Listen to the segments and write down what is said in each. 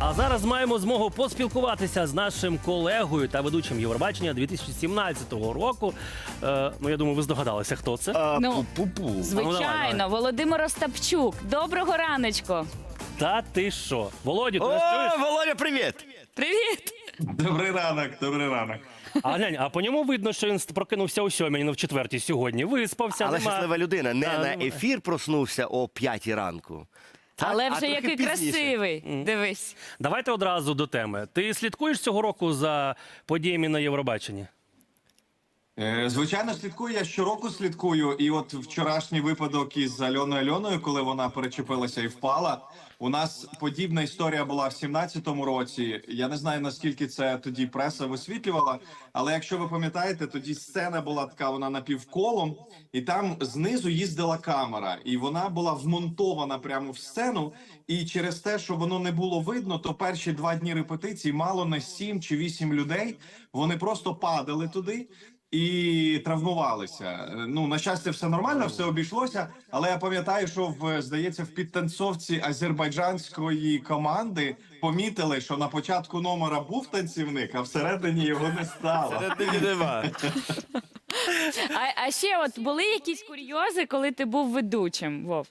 А зараз маємо змогу поспілкуватися з нашим колегою та ведучим Євробачення 2017 року. Е, ну, я думаю, ви здогадалися, хто це. А, Ну, пу-пу-пу. Ну, давай, Звичайно, давай. Володимир Остапчук. Доброго раночку. Та ти що? Володю, ти О, нас чуєш? Володя, привіт! Привіт. Добрий ранок, добрий ранок. А глянь, а по ньому видно, що він прокинувся о сьомій, не в четвертій сьогодні. Виспався, Але нема. щаслива людина не Да, на ефір проснувся о п'ятій ранку. Так, Але а вже трохи який пізніше. красивий. Дивись. Давайте одразу до теми. Ти слідкуєш цього року за подіями на Євробаченні? Е, Звичайно, слідкую. Я щороку слідкую. І от вчорашній випадок із Альоною Альоною, коли вона перечепилася і впала. У нас подібна історія була в 17-му році. Я не знаю наскільки це тоді преса висвітлювала, але якщо ви пам'ятаєте, тоді сцена була така, вона напівколом, і там знизу їздила камера, і вона була вмонтована прямо в сцену. І через те, що воно не було видно, то перші два дні репетицій мало не 7 чи 8 людей. Вони просто падали туди. І травмувалися. Е, Ну на щастя, все нормально, все обійшлося. Але я пам'ятаю, що в здається, в підтанцовці азербайджанської команди помітили, що на початку номера був танцівник, а всередині його не стало. Середині нема. А, а ще от були якісь курйози, коли ти був ведучим, Вов?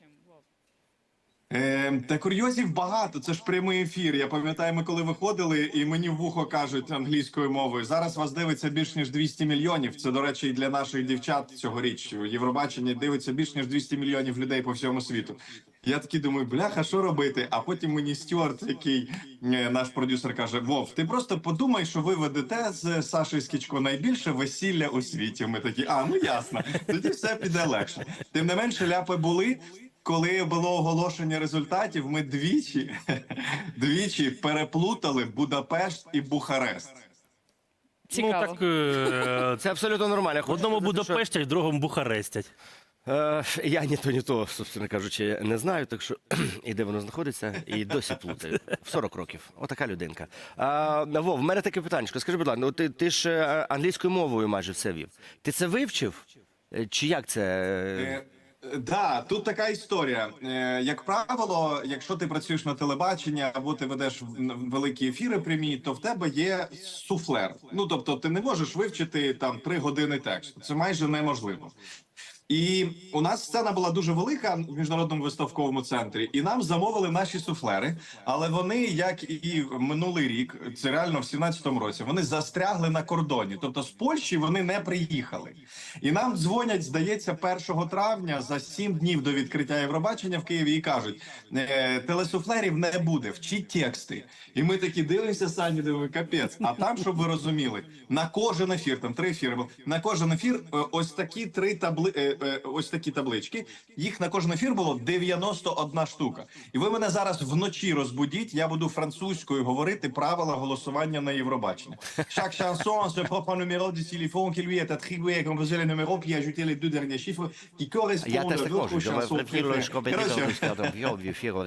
Е, та курйозів багато. Це ж прямий ефір. Я пам'ятаю, ми коли виходили, і мені в вухо кажуть англійською мовою. Зараз вас дивиться більш ніж 200 мільйонів. Це до речі, і для наших дівчат цьогоріч. Євробачення дивиться більш ніж 200 мільйонів людей по всьому світу. Я такий думаю, бляха, що робити? А потім мені Стюарт, який е, наш продюсер, каже: Вов, ти просто подумай, що ви ведете з Сашою Скічко найбільше весілля у світі. Ми такі, а ну ясно, тоді все піде легше. Тим не менше, ляпи були. Коли було оголошення результатів, ми двічі двічі переплутали Будапешт і Бухарест. Цікаво. Ну так е, Це абсолютно нормально. в одному Будапешті, в другому Бухарестять. Е, я ні то, ні то, собственно кажучи, не знаю, так що і де воно знаходиться, і досі плутаю. В 40 років. Отака людинка. А, Вов, в мене таке питання. Скажи, будь ласка, ну ти, ти ж е, англійською мовою майже все вів. Ти це вивчив? Е, Чи як це? Е, Да, тут така історія. Е, Як правило, якщо ти працюєш на телебаченні або ти ведеш великі ефіри прямі, то в тебе є суфлер. Ну тобто, ти не можеш вивчити там три години тексту. Це майже неможливо. І у нас сцена була дуже велика в міжнародному виставковому центрі, і нам замовили наші суфлери. Але вони, як і минулий рік, це реально в 17-му році, вони застрягли на кордоні. Тобто з Польщі вони не приїхали. І нам дзвонять, здається, 1 травня за 7 днів до відкриття Євробачення в Києві і кажуть: е, телесуфлерів не буде, вчіть тексти. І ми такі дивимося самі, думаємо, капець. А там, щоб ви розуміли, на кожен ефір, там три ефіри, на кожен ефір е, ось такі три табли, е, ось такі таблички. Їх на кожен ефір було 91 штука. І ви мене зараз вночі розбудіть. Я буду французькою говорити правила голосування на Євробачення. Chaque chanson se propre un numéro de téléphone qui lui est attribué et composer les numéros puis ajouter les deux derniers chiffres qui Я correspondent à так votre можу. chanson.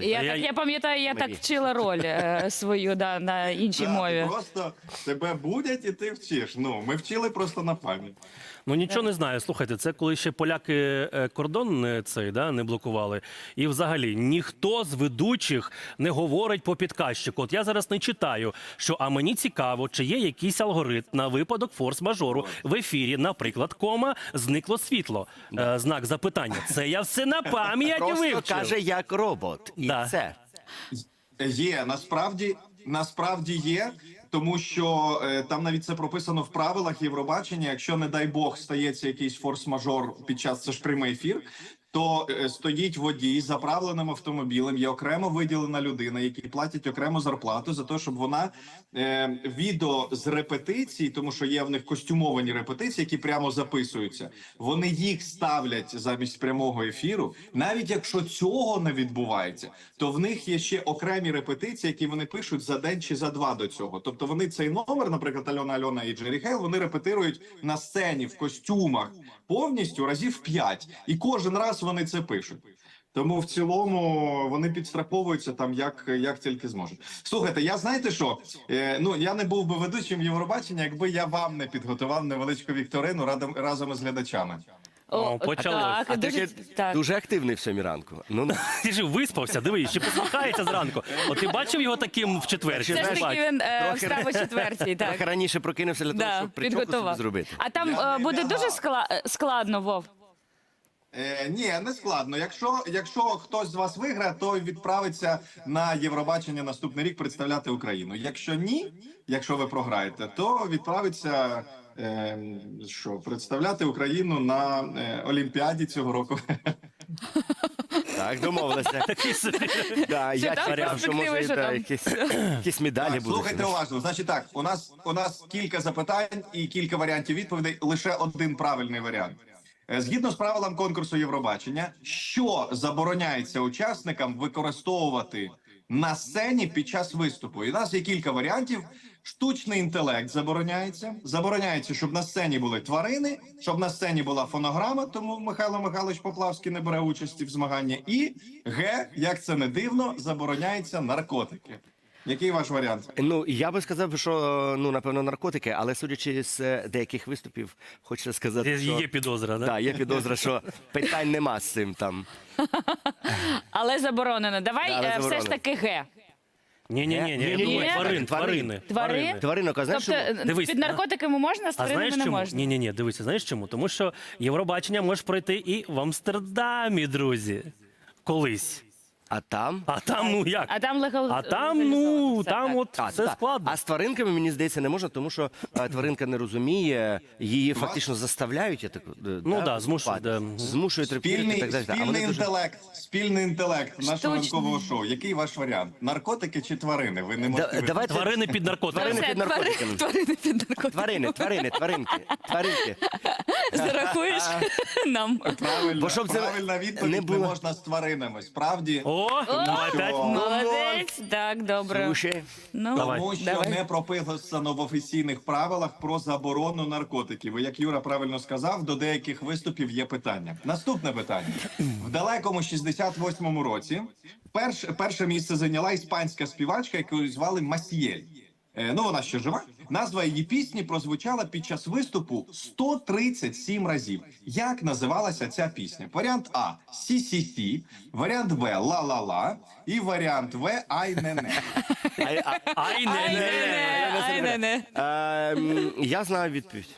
Я, Я- так, я пам'ятаю, я так вчила роль е, свою да, на іншій мові. Просто тебе будять і ти вчиш. Ну, ми вчили просто на пам'ять. Ну нічого не знаю. Слухайте, це коли ще поляки е, кордон не цей да не блокували. І взагалі ніхто з ведучих не говорить по підказчику. От я зараз не читаю, що а мені цікаво, чи є якийсь алгоритм на випадок форс-мажору в ефірі, наприклад, кома зникло світло. Е, знак запитання. Це я все на пам'ять Просто вивчив. каже як робот. І Да. це. Є насправді насправді є, тому що е, там навіть це прописано в правилах Євробачення. Якщо не дай Бог стається якийсь форс-мажор під час це ж прямий ефір. То е, стоїть водій з заправленим автомобілем, є окремо виділена людина, якій платять окрему зарплату за те, щоб вона е, відео з репетицій, тому що є в них костюмовані репетиції, які прямо записуються. Вони їх ставлять замість прямого ефіру. Навіть якщо цього не відбувається, то в них є ще окремі репетиції, які вони пишуть за день чи за два до цього. Тобто вони цей номер, наприклад, Альона Альона і Джері Хейл, вони репетирують на сцені в костюмах повністю разів п'ять, і кожен раз вони це пишуть. Тому в цілому вони підстраховуються там як, як тільки зможуть. Слухайте, я знаєте що? Е, ну я не був би ведучим Євробачення, якби я вам не підготував невеличку вікторину радом разом із глядачами. О, почалось. Так, А дуже, ти так. дуже активний в сьомій ранку. Ну, ну. Ти ж виспався, диви, ще посміхається зранку. От ти бачив його таким в четвер? Все ж таки він е, трохи- встав о четвертій, трохи раніше прокинувся для того, Да, щоб прическу собі зробити. А там Я е, не буде дуже скла- е, складно, Вов. Е, ні, не складно. Якщо, якщо хтось з вас виграє, то відправиться на Євробачення наступний рік представляти Україну. Якщо ні, якщо ви програєте, то відправиться е, що представляти Україну на е, Олімпіаді цього року. Так, домовилися. Да, я там чекав, що може що там? якісь, якісь медалі Так, будуть. слухайте уважно. Значить, так у нас у нас кілька запитань і кілька варіантів відповідей. Лише один правильний варіант. Е, Згідно з правилам конкурсу Євробачення, що забороняється учасникам використовувати на сцені під час виступу? І у нас є кілька варіантів. Штучний інтелект забороняється. Забороняється, щоб на сцені були тварини, щоб на сцені була фонограма. Тому Михайло Михайлович Поплавський не бере участі в змаганні. І Г, як це не дивно, забороняється наркотики. Який ваш варіант? Ну, я би сказав, що ну напевно наркотики, але судячи з е, деяких виступів, хочеться сказати, що Є підозра, да? да, є підозра, що питань нема з цим там. Але заборонено. Давай але е, все ж таки Г. Ні, ні, ні, ні, я думаю, тварин, Тварини. тварини. Тварин? Тваринок, а знаєш, Тобто чому? е, Дивись, під наркотиками можна, з А тваринами знаєш не можна. Ні, ні, ні, дивися, знаєш чому? Тому що Євробачення може пройти і в Амстердамі, друзі. Колись. А там? А там, ну як? А там легал... А там, ну, все, там так. от А, все та. складно. А з тваринками мені здається не можна, тому що е, тваринка не розуміє, її фактично заставляють. Я так, е, Ну да, змушують, да. Змушують репетити і Спільний, так далі. А спільний вони дуже... інтелект, спільний інтелект нашого Штучний. ранкового шоу. Який ваш варіант? Наркотики чи тварини? Ви не можете Да, вибрати. давайте Тварини під наркотиками. Тварини під наркотиками. Тварини під наркотиками. Тварини, тварини, тваринки, тваринки. Зарахуєш нам. Правильно, Бо щоб це правильна відповідь не не, було- можна з тваринами. Справді, О, ну опять. Молодець. Так, добре. Слушай, Ну, Давай. тому що давай. не прописано в офіційних правилах про заборону наркотиків. І як Юра правильно сказав, до деяких виступів є питання. Наступне питання в далекому 68-му році. Перш, перше місце зайняла іспанська співачка, яку звали Масієль. Е, Ну, вона ще жива. Назва її пісні прозвучала під час виступу 137 разів. Як називалася ця пісня? Варіант А Сі-Сі-Сі, варіант Б Ла-Ла-Ла і варіант В Ай, не, не, ай, не, не. Ем, Я знаю відповідь.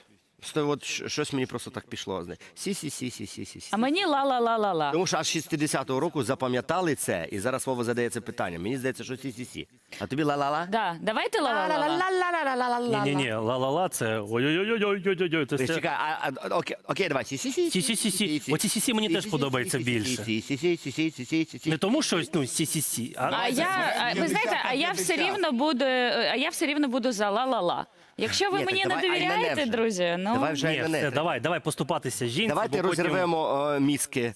Що От щось мені просто так пішло. Сі, сі, сі, сі, сі, сі. А мені ла-ла-ла-ла-ла. Тому що аж 60-го року запам'ятали це, і зараз Вова задає це питання. Мені здається, що сі-сі-сі. А тобі ла-ла-ла? Да, давайте ла-ла-ла-ла. Ні, ні, ні, ла-ла-ла, це ой-ой-ой-ой-ой-ой-ой. Це Ти чекай, а, а, окей, окей, давай, сі-сі-сі. Сі-сі-сі-сі. Оці сі-сі мені теж подобається більше. Сі-сі-сі-сі-сі-сі-сі. Не тому, що ну сі-сі-сі, а А я, а, ви знаєте, а я все рівно буду, а я все рівно буду за ла-ла-ла. Якщо ви Ні, так мені не давай, ай, довіряєте, друзі, ну Давай вже Ні, все, давай, давай поступатися жінці. Давайте бо потім- розірвемо е, мізки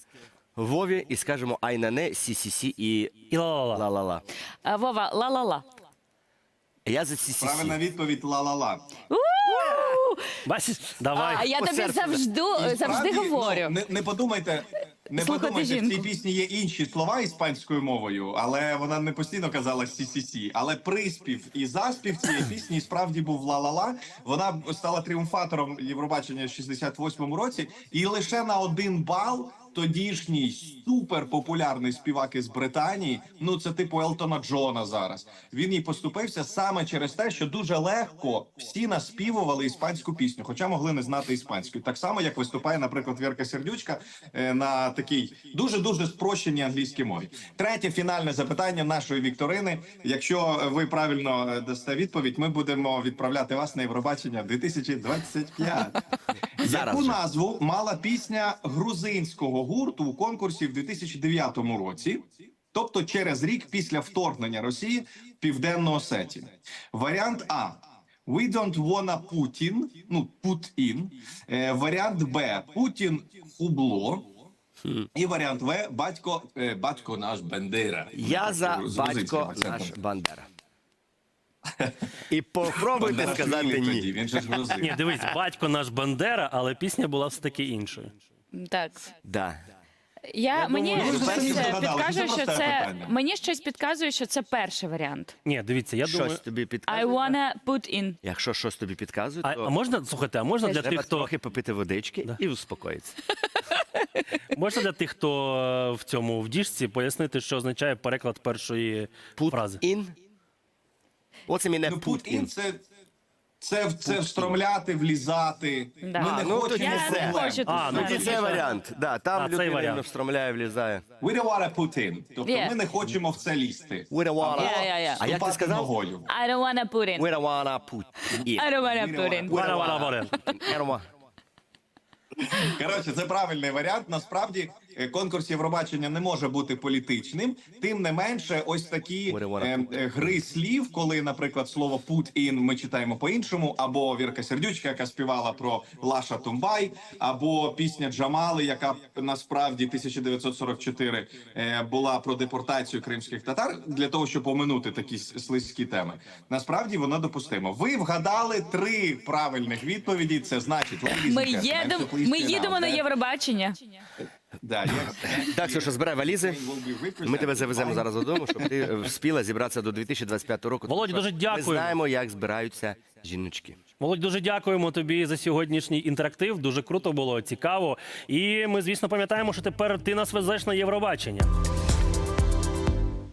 Вові і скажемо ай на не, сі-сі-сі і І ла-ла-ла. ла-ла-ла. А, Вова, ла-ла-ла. Я за сі-сі-сі. Правильна відповідь Ла-ла-ла. Бачиш, давай. А я тобі серцю. завжди, завжди справді, говорю. Ну, не, не подумайте, не Слухати подумайте, в цій пісні є інші слова іспанською мовою, але вона не постійно казала сі-сі-сі. Але приспів і заспів цієї пісні справді був ла-ла-ла. Вона стала тріумфатором Євробачення в 68-му році, і лише на один бал. Тодішній суперпопулярний співак із Британії, ну це типу Елтона Джона зараз. Він їй поступився саме через те, що дуже легко всі наспівували іспанську пісню, хоча могли не знати іспанську. Так само, як виступає, наприклад, Вірка Сердючка е, на такій дуже дуже спрощеній англійській мові. Третє фінальне запитання нашої вікторини. Якщо ви правильно е, дасте відповідь, ми будемо відправляти вас на Євробачення 2025. Зараз Яку назву мала пісня грузинського гурту у конкурсі в 2009 році, тобто через рік після вторгнення Росії в Південну Осетію? Варіант А. We don't wanna Putin, ну Путін. Е, варіант Б. Путін хубло. І варіант В. Батько, е, батько наш Бендера. Я за батько наш Бандера. І попробуйте сказати тоді, ні. Він же ж грузин. Ні, дивись, батько наш Бандера, але пісня була все таки іншою. Так. Да. Я, мені думаю, щось перші підказує, Це що просте це питання. мені щось підказує, що це перший варіант. Ні, дивіться, я думаю. Щось тобі I підказує. wanna put in. Якщо щось тобі підказує, А, то а можна слухайте, а можна для треба тих, хто трохи попити водички і успокоїтися. можна для тих, хто е, в цьому в діжці пояснити, що означає переклад першої Put фрази. in. Оце мене Ну, put put in in. Це, це, це встромляти, влізати. Да. Ми не ну, хочемо Я це. не проблем. хочу тут А, ну. Тоді це варіант. Да, там А, цей людина варіант. встромляє, влізає. We don't wanna put in. Тобто Yeah. ми не хочемо в це лізти. We don't wanna. Yeah, yeah, yeah. А як ти Ступати сказав? ногою. I don't wanna put in. We don't wanna put in. I don't wanna We put in. Вара, вара, вара. I don't wanna- Коротше, це правильний варіант. Насправді конкурс Євробачення не може бути політичним. Тим не менше, ось такі е, гри слів, коли, наприклад, слово put in ми читаємо по-іншому, або Вірка Сердючка, яка співала про Лаша Тумбай, або пісня Джамали, яка насправді 1944 е, була про депортацію кримських татар для того, щоб оминути такі слизькі теми. Насправді воно допустимо. Ви вгадали три правильних відповіді. Це значить, Ми їдемо, ми їдемо на Євробачення. Да. Так, Ксюша, збирай валізи. Ми тебе завеземо зараз додому, щоб ти е, вспіла зібратися до 2025 року. Володя, що дуже дякую. Ми знаємо, як збираються жіночки. Володь, дуже дякуємо тобі за сьогоднішній інтерактив. Дуже круто було, цікаво. І ми, звісно, пам'ятаємо, що тепер ти нас везеш на Євробачення.